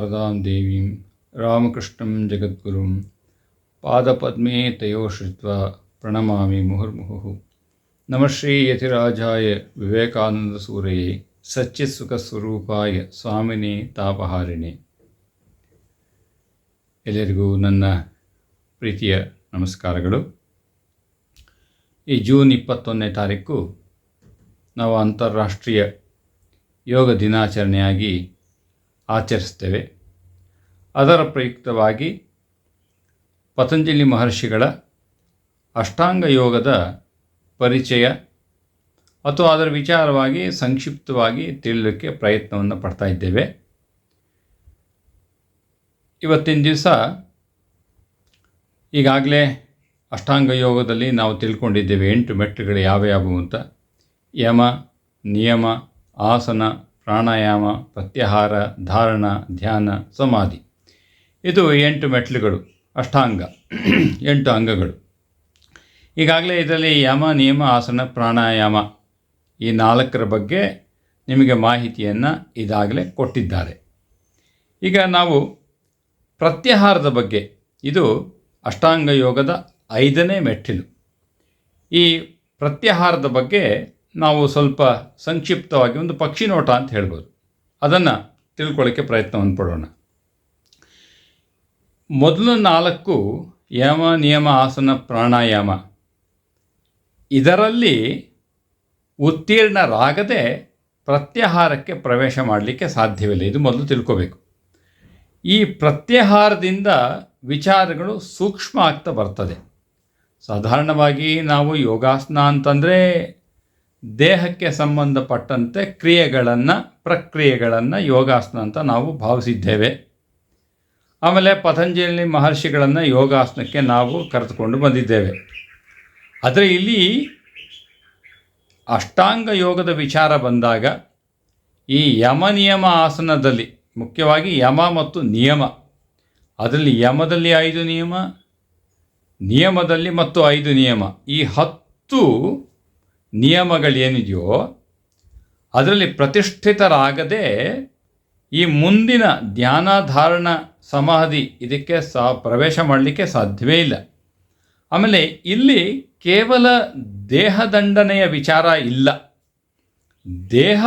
ಶಾರದಾಂ ದೇವೀಂ, ರಾಮಕೃಷ್ಣಂ ಜಗದ್ಗುರುಂ, ಪಾದಪದ್ಮೇ ತಯೋ ಶ್ರಿತ್ವ ಪ್ರಣಮಾಮಿ ಮುಹುರ್ಮುಹು ನಮಶ್ರೀ ಯತಿರಾಜಾಯ ವಿವೇಕಾನಂದ ಸೂರಯೇ ಸಚ್ಚಿತ್ಸುಖಸ್ವರೂಪಾಯ ಸ್ವಾಮಿನಿ ತಾಪಹಾರಿಣಿ. ಎಲ್ಲರಿಗೂ ನನ್ನ ಪ್ರೀತಿಯ ನಮಸ್ಕಾರಗಳು. ಈ ಜೂನ್ ಇಪ್ಪತ್ತೊಂದನೇ ತಾರೀಕು ನಾವು ಅಂತಾರಾಷ್ಟ್ರೀಯ ಯೋಗ ದಿನಾಚರಣೆಯಾಗಿ ಆಚರಿಸ್ತೇವೆ. ಅದರ ಪ್ರಯುಕ್ತವಾಗಿ ಪತಂಜಲಿ ಮಹರ್ಷಿಗಳ ಅಷ್ಟಾಂಗ ಯೋಗದ ಪರಿಚಯ ಅಥವಾ ಅದರ ವಿಚಾರವಾಗಿ ಸಂಕ್ಷಿಪ್ತವಾಗಿ ತಿಳಿಯೋಕ್ಕೆ ಪ್ರಯತ್ನವನ್ನು ಪಡ್ತಾ ಇದ್ದೇವೆ. ಇವತ್ತಿನ ದಿವಸ ಈಗಾಗಲೇ ಅಷ್ಟಾಂಗ ಯೋಗದಲ್ಲಿ ನಾವು ತಿಳ್ಕೊಂಡಿದ್ದೇವೆ. ಎಂಟು ಮೆಟ್ಟುಗಳು ಯಾವ್ಯಾವು ಅಂತ. ಯಮ, ನಿಯಮ, ಆಸನ, ಪ್ರಾಣಾಯಾಮ, ಪ್ರತ್ಯಾಹಾರ, ಧಾರಣ, ಧ್ಯಾನ, ಸಮಾಧಿ. ಇದು ಎಂಟು ಮೆಟ್ಲುಗಳು, ಅಷ್ಟಾಂಗ, ಎಂಟು ಅಂಗಗಳು. ಈಗಾಗಲೇ ಇದರಲ್ಲಿ ಯಮ, ನಿಯಮ, ಆಸನ, ಪ್ರಾಣಾಯಾಮ ಈ ನಾಲ್ಕರ ಬಗ್ಗೆ ನಿಮಗೆ ಮಾಹಿತಿಯನ್ನು ಇದಾಗಲೇ ಕೊಟ್ಟಿದ್ದಾರೆ. ಈಗ ನಾವು ಪ್ರತ್ಯಾಹಾರದ ಬಗ್ಗೆ, ಇದು ಅಷ್ಟಾಂಗ ಯೋಗದ ಐದನೇ ಮೆಟ್ಟಿಲು. ಈ ಪ್ರತ್ಯಾಹಾರದ ಬಗ್ಗೆ ನಾವು ಸ್ವಲ್ಪ ಸಂಕ್ಷಿಪ್ತವಾಗಿ ಒಂದು ಪಕ್ಷಿ ನೋಟ ಅಂತ ಹೇಳ್ಬೋದು. ಅದನ್ನು ತಿಳ್ಕೊಳ್ಳೋಕ್ಕೆ ಪ್ರಯತ್ನವನ್ನು ಪಡೋಣ. ಮೊದಲು ನಾಲ್ಕು ಯಮ, ನಿಯಮ, ಆಸನ, ಪ್ರಾಣಾಯಾಮ. ಇದರಲ್ಲಿ ಉತ್ತೀರ್ಣರಾಗದೆ ಪ್ರತ್ಯಾಹಾರಕ್ಕೆ ಪ್ರವೇಶ ಮಾಡಲಿಕ್ಕೆ ಸಾಧ್ಯವಿಲ್ಲ. ಇದು ಮೊದಲು ತಿಳ್ಕೋಬೇಕು. ಈ ಪ್ರತ್ಯಾಹಾರದಿಂದ ವಿಚಾರಗಳು ಸೂಕ್ಷ್ಮ ಆಗ್ತಾ ಬರ್ತದೆ. ಸಾಧಾರಣವಾಗಿ ನಾವು ಯೋಗಾಸನ ಅಂತಂದರೆ ದೇಹಕ್ಕೆ ಸಂಬಂಧಪಟ್ಟಂತೆ ಕ್ರಿಯೆಗಳನ್ನು, ಪ್ರಕ್ರಿಯೆಗಳನ್ನು ಯೋಗಾಸನ ಅಂತ ನಾವು ಭಾವಿಸಿದ್ದೇವೆ. ಆಮೇಲೆ ಪತಂಜಲಿ ಮಹರ್ಷಿಗಳನ್ನು ಯೋಗಾಸನಕ್ಕೆ ನಾವು ಕರೆದುಕೊಂಡು ಬಂದಿದ್ದೇವೆ. ಆದರೆ ಇಲ್ಲಿ ಅಷ್ಟಾಂಗ ಯೋಗದ ವಿಚಾರ ಬಂದಾಗ ಈ ಯಮ ನಿಯಮ ಆಸನದಲ್ಲಿ, ಮುಖ್ಯವಾಗಿ ಯಮ ಮತ್ತು ನಿಯಮ, ಅದರಲ್ಲಿ ಯಮದಲ್ಲಿ ಐದು ನಿಯಮ, ನಿಯಮದಲ್ಲಿ ಮತ್ತು ಐದು ನಿಯಮ, ಈ ಹತ್ತು ನಿಯಮಗಳೇನಿದೆಯೋ ಅದರಲ್ಲಿ ಪ್ರತಿಷ್ಠಿತರಾಗದೆ ಈ ಮುಂದಿನ ಧ್ಯಾನಾಧಾರಣ ಸಮಾಧಿ, ಇದಕ್ಕೆ ಸಾ, ಪ್ರವೇಶ ಮಾಡಲಿಕ್ಕೆ ಸಾಧ್ಯವೇ ಇಲ್ಲ. ಆಮೇಲೆ ಇಲ್ಲಿ ಕೇವಲ ದೇಹದಂಡನೆಯ ವಿಚಾರ ಇಲ್ಲ. ದೇಹ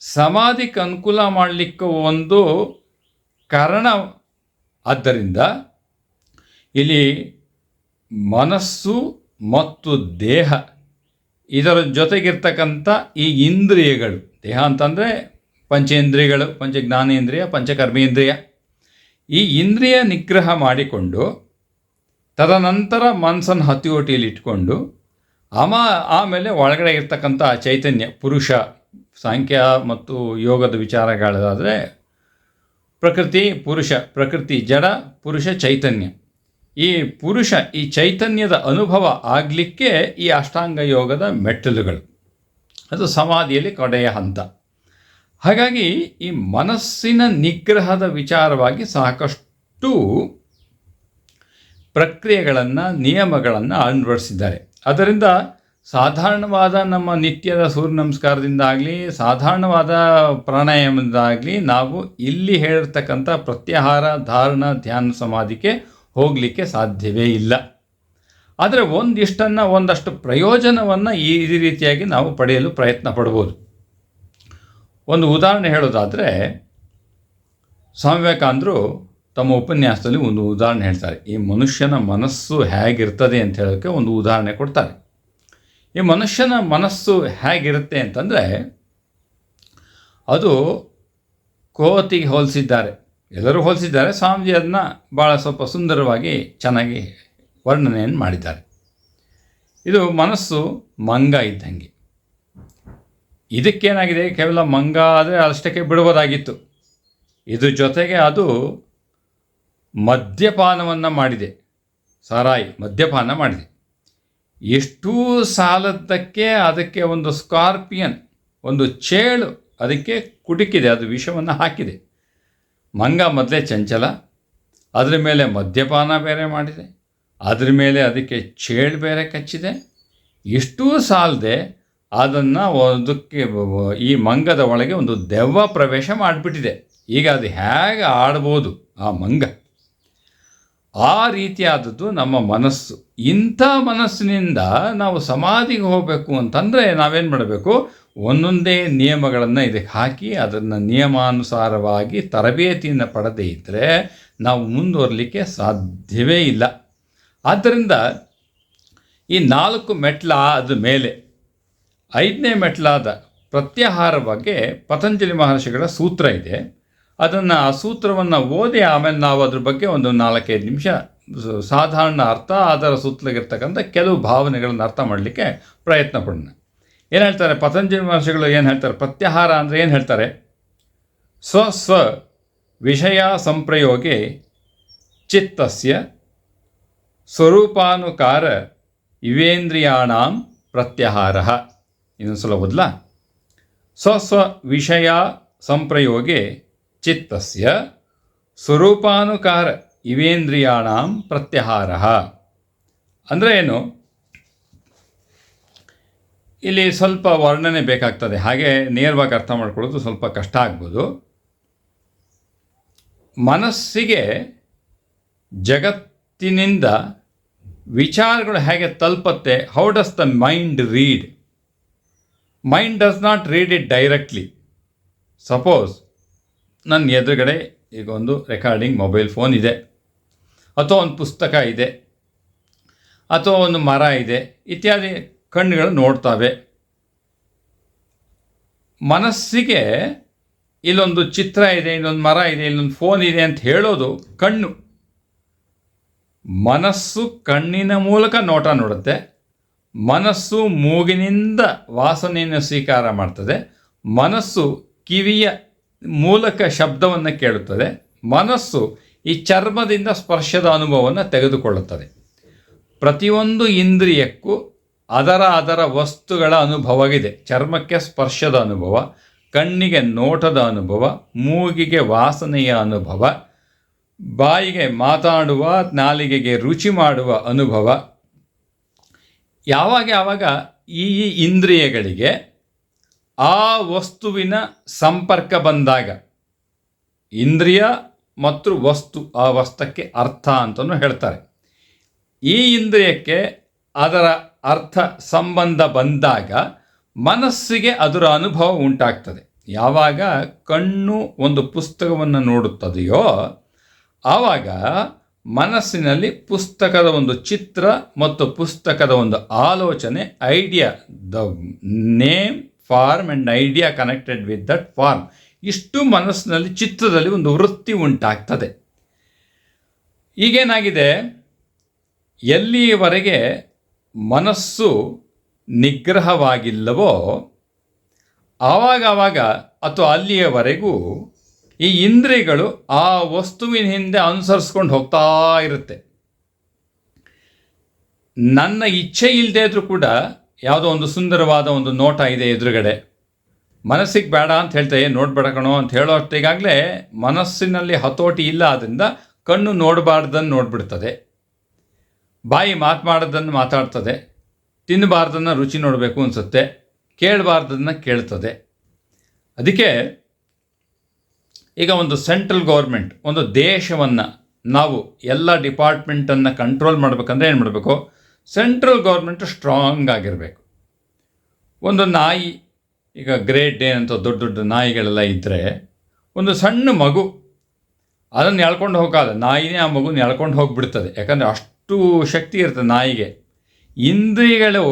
ಸಮಾಧಿಗೆ ಅನುಕೂಲ ಮಾಡಲಿಕ್ಕೆ ಒಂದು ಕಾರಣ ಆದ್ದರಿಂದ ಇಲ್ಲಿ ಮನಸ್ಸು ಮತ್ತು ದೇಹ ಇದರ ಜೊತೆಗಿರ್ತಕ್ಕಂಥ ಈ ಇಂದ್ರಿಯಗಳು, ದೇಹ ಅಂತಂದರೆ ಪಂಚೇಂದ್ರಿಯಗಳು ಪಂಚ ಜ್ಞಾನೇಂದ್ರಿಯ ಪಂಚಕರ್ಮೇಂದ್ರಿಯ ಈ ಇಂದ್ರಿಯ ನಿಗ್ರಹ ಮಾಡಿಕೊಂಡು, ತದನಂತರ ಮನಸ್ಸನ್ನು ಹತ್ತಿಯೋಟಿಯಲ್ಲಿ ಇಟ್ಕೊಂಡು ಆಮ ಆಮೇಲೆ ಒಳಗಡೆ ಇರ್ತಕ್ಕಂಥ ಚೈತನ್ಯ, ಪುರುಷ, ಸಾಂಖ್ಯ ಮತ್ತು ಯೋಗದ ವಿಚಾರಗಳಾದರೆ, ಪ್ರಕೃತಿ, ಪುರುಷ, ಪ್ರಕೃತಿ, ಜಡ, ಪುರುಷ, ಚೈತನ್ಯ. ಈ ಪುರುಷ, ಈ ಚೈತನ್ಯದ ಅನುಭವ ಆಗಲಿಕ್ಕೆ ಈ ಅಷ್ಟಾಂಗ ಯೋಗದ ಮೆಟ್ಟಲುಗಳು. ಅದು ಸಮಾಧಿಯಲ್ಲಿ ಕಡೆಯ ಹಂತ. ಹಾಗಾಗಿ ಈ ಮನಸ್ಸಿನ ನಿಗ್ರಹದ ವಿಚಾರವಾಗಿ ಸಾಕಷ್ಟು ಪ್ರಕ್ರಿಯೆಗಳನ್ನು, ನಿಯಮಗಳನ್ನು ಅಳವಡಿಸಿದ್ದಾರೆ ಅದರಿಂದ ಸಾಧಾರಣವಾದ ನಮ್ಮ ನಿತ್ಯದ ಸೂರ್ಯ ನಮಸ್ಕಾರದಿಂದಾಗಲಿ, ಸಾಧಾರಣವಾದ ಪ್ರಾಣಾಯಾಮದಿಂದಾಗಲಿ ನಾವು ಇಲ್ಲಿ ಹೇಳಿರ್ತಕ್ಕಂಥ ಪ್ರತ್ಯಾಹಾರ, ಧಾರಣ, ಧ್ಯಾನ ಸಮಾಧಿಗೆ ಹೋಗಲಿಕ್ಕೆ ಸಾಧ್ಯವೇ ಇಲ್ಲ. ಆದರೆ ಒಂದಿಷ್ಟನ್ನು ಒಂದಷ್ಟು ಪ್ರಯೋಜನವನ್ನು ಈ ರೀತಿಯಾಗಿ ನಾವು ಪಡೆಯಲು ಪ್ರಯತ್ನ ಪಡ್ಬೋದು. ಒಂದು ಉದಾಹರಣೆ ಹೇಳೋದಾದರೆ ಸ್ವಾಮಿ ವಿವೇಕಾನಂದರು ತಮ್ಮ ಉಪನ್ಯಾಸದಲ್ಲಿ ಒಂದು ಉದಾಹರಣೆ ಹೇಳ್ತಾರೆ. ಈ ಮನುಷ್ಯನ ಮನಸ್ಸು ಹೇಗಿರ್ತದೆ ಅಂತ ಹೇಳೋಕ್ಕೆ ಒಂದು ಉದಾಹರಣೆ ಕೊಡ್ತಾರೆ. ಈ ಮನುಷ್ಯನ ಮನಸ್ಸು ಹೇಗಿರುತ್ತೆ ಅಂತಂದರೆ ಅದು ಕೋತಿಗೆ ಹೋಲಿಸಿದ್ದಾರೆ. ಎಲ್ಲರೂ ಹೋಲಿಸಿದ್ದಾರೆ. ಸ್ವಾಮೀಜಿ ಅದನ್ನ ಭಾಳ ಸ್ವಲ್ಪ ಸುಂದರವಾಗಿ ಚೆನ್ನಾಗಿ ವರ್ಣನೆಯನ್ನು ಮಾಡಿದ್ದಾರೆ. ಇದು ಮನಸ್ಸು ಮಂಗ ಇದ್ದಂಗೆ. ಇದಕ್ಕೇನಾಗಿದೆ? ಕೇವಲ ಮಂಗ ಆದರೆ ಅಷ್ಟಕ್ಕೆ ಬಿಡುವುದಾಗಿತ್ತು. ಇದ್ರ ಜೊತೆಗೆ ಅದು ಮದ್ಯಪಾನವನ್ನು ಮಾಡಿದೆ. ಸಾರಾಯಿ ಮದ್ಯಪಾನ ಮಾಡಿದೆ. ಎಷ್ಟು ಸಾಲದ್ದಕ್ಕೆ ಅದಕ್ಕೆ ಒಂದು ಸ್ಕಾರ್ಪಿಯನ್, ಒಂದು ಚೇಳು ಅದಕ್ಕೆ ಕುಟುಕಿದೆ, ಅದು ವಿಷವನ್ನು ಹಾಕಿದೆ. ಮಂಗ ಮೊದಲೇ ಚಂಚಲ, ಅದರ ಮೇಲೆ ಮದ್ಯಪಾನ ಬೇರೆ ಮಾಡಿದೆ, ಅದರ ಮೇಲೆ ಅದಕ್ಕೆ ಚೇಳು ಬೇರೆ ಕಚ್ಚಿದೆ. ಎಷ್ಟೂ ಸಾಲದೆ ಅದನ್ನು ಅದಕ್ಕೆ ಈ ಮಂಗದ ಒಳಗೆ ಒಂದು ದೆವ್ವ ಪ್ರವೇಶ ಮಾಡಿಬಿಟ್ಟಿದೆ. ಈಗ ಅದು ಹೇಗೆ ಆಡ್ಬೋದು ಆ ಮಂಗ? ಆ ರೀತಿಯಾದದ್ದು ನಮ್ಮ ಮನಸ್ಸು. ಇಂಥ ಮನಸ್ಸಿನಿಂದ ನಾವು ಸಮಾಧಿಗೆ ಹೋಗಬೇಕು ಅಂತಂದರೆ ನಾವೇನು ಮಾಡಬೇಕು? ಒಂದೊಂದೇ ನಿಯಮಗಳನ್ನು ಇದಕ್ಕೆ ಹಾಕಿ ಅದನ್ನು ನಿಯಮಾನುಸಾರವಾಗಿ ತರಬೇತಿಯನ್ನು ಪಡೆದೇ ಇದ್ದರೆ ನಾವು ಮುಂದುವರಲಿಕ್ಕೆ ಸಾಧ್ಯವೇ ಇಲ್ಲ. ಆದ್ದರಿಂದ ಈ ನಾಲ್ಕು ಮೆಟ್ಲಾದ ಮೇಲೆ ಐದನೇ ಮೆಟ್ಲಾದ ಪ್ರತ್ಯಾಹಾರ ಬಗ್ಗೆ ಪತಂಜಲಿ ಮಹರ್ಷಿಗಳ ಸೂತ್ರ ಇದೆ. ಅದನ್ನು ಆ ಸೂತ್ರವನ್ನು ಓದಿ ಆಮೇಲೆ ನಾವು ಅದ್ರ ಬಗ್ಗೆ ಒಂದು ನಾಲ್ಕೈದು ನಿಮಿಷ ಸಾಧಾರಣ ಅರ್ಥ ಅದರ ಸುತ್ತಲಿಗಿರ್ತಕ್ಕಂಥ ಕೆಲವು ಭಾವನೆಗಳನ್ನು ಅರ್ಥ ಮಾಡಲಿಕ್ಕೆ ಪ್ರಯತ್ನ ಪಡೋಣ. ಏನು ಹೇಳ್ತಾರೆ ಪತಂಜಲಿ ಮಹರ್ಷಿಗಳು? ಏನು ಹೇಳ್ತಾರೆ? ಪ್ರತ್ಯಾಹಾರ ಅಂದರೆ ಏನು ಹೇಳ್ತಾರೆ? ಸ್ವ ಸ್ವ ವಿಷಯ ಸಂಪ್ರಯೋಗೆ ಚಿತ್ತಸ್ಯ ಸ್ವರೂಪಾನುಕಾರ ಇವೇಂದ್ರಿಯಾಣಾಂ ಪ್ರತ್ಯಾಹಾರ. ಇನ್ನೊಂದು ಸಲ ಓದ್ಲಾ? ಸ್ವ ಸ್ವ ವಿಷಯ ಸಂಪ್ರಯೋಗೆ ಚಿತ್ತಸ್ಯ ಸ್ವರೂಪಾನುಕಾರ ಇವೇಂದ್ರಿಯಾಣ ಪ್ರತ್ಯಹಾರ. ಅಂದರೆ ಏನು? ಇಲ್ಲಿ ಸ್ವಲ್ಪ ವರ್ಣನೆ ಬೇಕಾಗ್ತದೆ. ಹಾಗೆ ನೇರವಾಗಿ ಅರ್ಥ ಮಾಡ್ಕೊಳ್ಳೋದು ಸ್ವಲ್ಪ ಕಷ್ಟ ಆಗ್ಬೋದು. ಮನಸ್ಸಿಗೆ ಜಗತ್ತಿನಿಂದ ವಿಚಾರಗಳು ಹೇಗೆ ತಲುಪತ್ತೆ? How does the mind read mind does not read it directly suppose ನನ್ನ ಎದುರುಗಡೆ ಈಗ ಒಂದು ರೆಕಾರ್ಡಿಂಗ್ ಮೊಬೈಲ್ ಫೋನ್ ಇದೆ. ಅಥವಾ ಒಂದು ಪುಸ್ತಕ ಇದೆ. ಅಥವಾ ಒಂದು ಮರ ಇದೆ. ಇತ್ಯಾದಿ ಕಣ್ಣುಗಳು ನೋಡ್ತವೆ. ಮನಸ್ಸಿಗೆ ಇಲ್ಲೊಂದು ಚಿತ್ರ ಇದೆ, ಇಲ್ಲೊಂದು ಮರ ಇದೆ, ಇಲ್ಲೊಂದು ಫೋನ್ ಇದೆ ಅಂತ ಹೇಳೋದು ಕಣ್ಣು. ಮನಸ್ಸು ಕಣ್ಣಿನ ಮೂಲಕ ನೋಟ ನೋಡುತ್ತೆ. ಮನಸ್ಸು ಮೂಗಿನಿಂದ ವಾಸನೆಯನ್ನು ಸ್ವೀಕಾರ ಮಾಡ್ತದೆ. ಮನಸ್ಸು ಕಿವಿಯ ಮೂಲಕ ಶಬ್ದವನ್ನು ಕೇಳುತ್ತದೆ. ಮನಸ್ಸು ಈ ಚರ್ಮದಿಂದ ಸ್ಪರ್ಶದ ಅನುಭವವನ್ನು ತೆಗೆದುಕೊಳ್ಳುತ್ತದೆ. ಪ್ರತಿಯೊಂದು ಇಂದ್ರಿಯಕ್ಕೂ ಅದರ ಅದರ ವಸ್ತುಗಳ ಅನುಭವವಿದೆ. ಚರ್ಮಕ್ಕೆ ಸ್ಪರ್ಶದ ಅನುಭವ, ಕಣ್ಣಿಗೆ ನೋಟದ ಅನುಭವ, ಮೂಗಿಗೆ ವಾಸನೆಯ ಅನುಭವ, ಬಾಯಿಗೆ ಮಾತಾಡುವ, ನಾಲಿಗೆಗೆ ರುಚಿ ಮಾಡುವ ಅನುಭವ ಯಾವಾಗ ಯಾವಾಗ ಈ ಇಂದ್ರಿಯಗಳಿಗೆ ಆ ವಸ್ತುವಿನ ಸಂಪರ್ಕ ಬಂದಾಗ ಇಂದ್ರಿಯ ಮತ್ತು ವಸ್ತು ಆ ವಸ್ತಕ್ಕೆ ಅರ್ಥ ಅಂತಲೂ ಹೇಳ್ತಾರೆ. ಈ ಇಂದ್ರಿಯಕ್ಕೆ ಅದರ ಅರ್ಥ ಸಂಬಂಧ ಬಂದಾಗ ಮನಸ್ಸಿಗೆ ಅದರ ಅನುಭವ ಉಂಟಾಗ್ತದೆ. ಯಾವಾಗ ಕಣ್ಣು ಒಂದು ಪುಸ್ತಕವನ್ನು ನೋಡುತ್ತದೆಯೋ ಆವಾಗ ಮನಸ್ಸಿನಲ್ಲಿ ಪುಸ್ತಕದ ಒಂದು ಚಿತ್ರ ಮತ್ತು ಪುಸ್ತಕದ ಒಂದು ಆಲೋಚನೆ, idea, the name, form and idea connected with that form. ಇಷ್ಟು ಮನಸ್ಸಿನಲ್ಲಿ ಚಿತ್ರದಲ್ಲಿ ಒಂದು ವೃತ್ತಿ ಉಂಟಾಗ್ತದೆ. ಈಗೇನಾಗಿದೆ? ಎಲ್ಲಿಯವರೆಗೆ ಮನಸ್ಸು ನಿಗ್ರಹವಾಗಿಲ್ಲವೋ, ಆವಾಗವಾಗ ಆವಾಗ ಅಥವಾ ಅಲ್ಲಿಯವರೆಗೂ ಈ ಇಂದ್ರಿಯಗಳು ಆ ವಸ್ತುವಿನ ಹಿಂದೆ ಅನುಸರಿಸ್ಕೊಂಡು ಹೋಗ್ತಾ ಇರುತ್ತೆ. ನನ್ನ ಇಚ್ಛೆ ಇಲ್ಲದೆ ಇದ್ರೂ ಕೂಡ ಯಾವುದೋ ಒಂದು ಸುಂದರವಾದ ಒಂದು ನೋಟ ಇದೆ ಎದುರುಗಡೆ. ಮನಸ್ಸಿಗೆ ಬೇಡ ಅಂತ ಹೇಳ್ತಾ ನೋಡ್ಬೇಡ ಕಣೋ ಅಂತ ಹೇಳೋ ಅಷ್ಟಿಗಾಗಲೇ ಮನಸ್ಸಿನಲ್ಲಿ ಹತೋಟಿ ಇಲ್ಲ ಆದ್ದರಿಂದ ಕಣ್ಣು ನೋಡಬಾರ್ದನ್ನು ನೋಡ್ಬಿಡ್ತದೆ. ಬಾಯಿ ಮಾತನಾಡೋದನ್ನು ಮಾತಾಡ್ತದೆ. ತಿನ್ನಬಾರ್ದನ್ನು ರುಚಿ ನೋಡಬೇಕು ಅನಿಸುತ್ತೆ. ಕೇಳಬಾರ್ದನ್ನು ಕೇಳ್ತದೆ. ಅದಕ್ಕೆ ಈಗ ಒಂದು ಸೆಂಟ್ರಲ್ ಗೌರ್ಮೆಂಟ್ ಒಂದು ದೇಶವನ್ನು ನಾವು ಎಲ್ಲ ಡಿಪಾರ್ಟ್ಮೆಂಟನ್ನು ಕಂಟ್ರೋಲ್ ಮಾಡಬೇಕಂದ್ರೆ ಏನು ಮಾಡಬೇಕು? ಸೆಂಟ್ರಲ್ ಗೌರ್ಮೆಂಟು ಸ್ಟ್ರಾಂಗ್ ಆಗಿರಬೇಕು. ಒಂದು ನಾಯಿ, ಈಗ ಗ್ರೇಟ್ ಡೇ ಅಂತ ದೊಡ್ಡ ದೊಡ್ಡ ನಾಯಿಗಳೆಲ್ಲ ಇದ್ದರೆ ಒಂದು ಸಣ್ಣ ಮಗು, ಅದನ್ನು ಎಳ್ಕೊಂಡು ಹೋಗಲ್ಲ ನಾಯಿನೇ ಆ ಮಗುನ ಎಳ್ಕೊಂಡು ಹೋಗಿಬಿಡ್ತದೆ. ಯಾಕಂದರೆ ಅಷ್ಟು ಶಕ್ತಿ ಇರ್ತದೆ ನಾಯಿಗೆ. ಇಂದ್ರಿಯಗಳು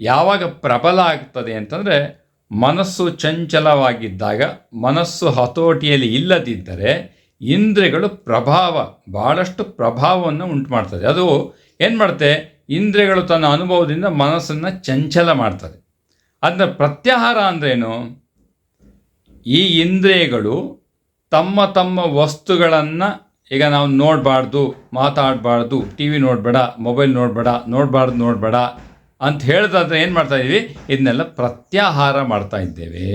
ಯಾವಾಗ ಪ್ರಬಲ ಆಗ್ತದೆ ಅಂತಂದರೆ ಮನಸ್ಸು ಚಂಚಲವಾಗಿದ್ದಾಗ, ಮನಸ್ಸು ಹತೋಟಿಯಲ್ಲಿ ಇಲ್ಲದಿದ್ದರೆ ಇಂದ್ರಿಯಗಳು ಪ್ರಭಾವ ಭಾಳಷ್ಟು ಪ್ರಭಾವವನ್ನು ಉಂಟು ಮಾಡ್ತದೆ ಅದು ಏನು ಮಾಡುತ್ತೆ ಇಂದ್ರಿಯಗಳು ತನ್ನ ಅನುಭವದಿಂದ ಮನಸ್ಸನ್ನು ಚಂಚಲ ಮಾಡ್ತದೆ. ಅದನ್ನ ಪ್ರತ್ಯಾಹಾರ ಅಂದ್ರೇನು? ಈ ಇಂದ್ರಿಯಗಳು ತಮ್ಮ ತಮ್ಮ ವಸ್ತುಗಳನ್ನು ಈಗ ನಾವು ನೋಡಬಾರ್ದು, ಮಾತಾಡಬಾರ್ದು ಟಿ ವಿ ನೋಡಬೇಡ, ಮೊಬೈಲ್ ನೋಡಬೇಡ, ನೋಡಬಾರ್ದು ನೋಡಬೇಡ ಅಂತ ಹೇಳಿದ್ರೆ ಏನು ಮಾಡ್ತಾ ಇದ್ದೀವಿ ಇದನ್ನೆಲ್ಲ ಪ್ರತ್ಯಾಹಾರ ಮಾಡ್ತಾ ಇದ್ದೇವೆ.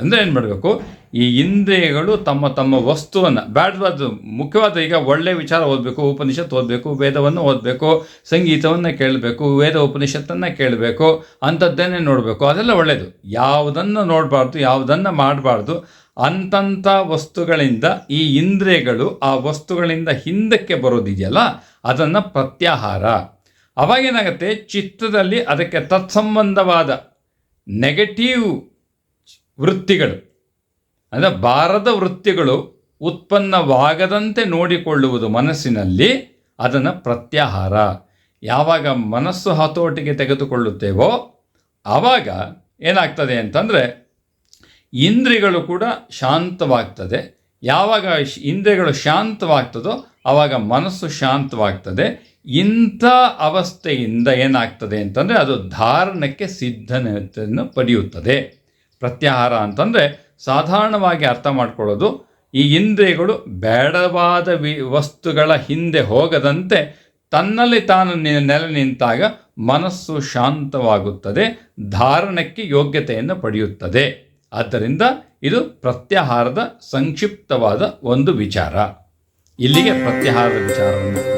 ಅಂದರೆ ಏನು ಮಾಡಬೇಕು? ಈ ಇಂದ್ರಿಯಗಳು ತಮ್ಮ ತಮ್ಮ ವಸ್ತುವನ್ನು ಬ್ಯಾಡ್ವಾದ ಮುಖ್ಯವಾದ ಈಗ ಒಳ್ಳೆಯ ವಿಚಾರ ಓದಬೇಕು, ಉಪನಿಷತ್ ಓದಬೇಕು, ವೇದವನ್ನು ಓದಬೇಕು, ಸಂಗೀತವನ್ನು ಕೇಳಬೇಕು, ವೇದ ಉಪನಿಷತ್ತನ್ನು ಕೇಳಬೇಕು ಅಂಥದ್ದನ್ನೇ ನೋಡಬೇಕು. ಅದೆಲ್ಲ ಒಳ್ಳೆಯದು ಯಾವುದನ್ನು ನೋಡಬಾರ್ದು, ಯಾವುದನ್ನು ಮಾಡಬಾರ್ದು, ಅಂತಂಥ ವಸ್ತುಗಳಿಂದ ಈ ಇಂದ್ರಿಯಗಳು ಆ ವಸ್ತುಗಳಿಂದ ಹಿಂದಕ್ಕೆ ಬರೋದಿದೆಯಲ್ಲ, ಅದನ್ನು ಪ್ರತ್ಯಾಹಾರ. ಅವಾಗೇನಾಗುತ್ತೆ? ಚಿತ್ತದಲ್ಲಿ ಅದಕ್ಕೆ ತತ್ಸಂಬಂಧವಾದ ನೆಗೆಟಿವ್ ವೃತ್ತಿಗಳು, ಅಂದರೆ ಬಾರದ ವೃತ್ತಿಗಳು ಉತ್ಪನ್ನವಾಗದಂತೆ ನೋಡಿಕೊಳ್ಳುವುದು ಮನಸ್ಸಿನಲ್ಲಿ ಅದನ್ನು ಪ್ರತ್ಯಾಹಾರ. ಯಾವಾಗ ಮನಸ್ಸು ಹತೋಟಿಗೆ ತೆಗೆದುಕೊಳ್ಳುತ್ತೇವೋ ಆವಾಗ ಏನಾಗ್ತದೆ ಅಂತಂದರೆ ಇಂದ್ರಿಯಗಳು ಕೂಡ ಶಾಂತವಾಗ್ತದೆ. ಯಾವಾಗ ಇಂದ್ರಿಯಗಳು ಶಾಂತವಾಗ್ತದೋ ಆವಾಗ ಮನಸ್ಸು ಶಾಂತವಾಗ್ತದೆ. ಇಂಥ ಅವಸ್ಥೆಯಿಂದ ಏನಾಗ್ತದೆ ಅಂತಂದರೆ ಅದು ಧಾರಣಕ್ಕೆ ಸಿದ್ಧತೆಯನ್ನು ಪಡೆಯುತ್ತದೆ. ಪ್ರತ್ಯಾಹಾರ ಅಂತಂದರೆ ಸಾಧಾರಣವಾಗಿ ಅರ್ಥ ಮಾಡ್ಕೊಳ್ಳೋದು, ಈ ಇಂದ್ರಿಯಗಳು ಬೇಡವಾದ ವಿ, ವಸ್ತುಗಳ ಹಿಂದೆ ಹೋಗದಂತೆ ತನ್ನಲ್ಲಿ ತಾನು ನೆಲೆ ನಿಂತಾಗ ಮನಸ್ಸು ಶಾಂತವಾಗುತ್ತದೆ, ಧಾರಣಕ್ಕೆ ಯೋಗ್ಯತೆಯನ್ನು ಪಡೆಯುತ್ತದೆ. ಆದ್ದರಿಂದ ಇದು ಪ್ರತ್ಯಾಹಾರದ ಸಂಕ್ಷಿಪ್ತವಾದ ಒಂದು ವಿಚಾರ. ಇಲ್ಲಿಗೆ ಪ್ರತ್ಯಾಹಾರದ ವಿಚಾರವನ್ನು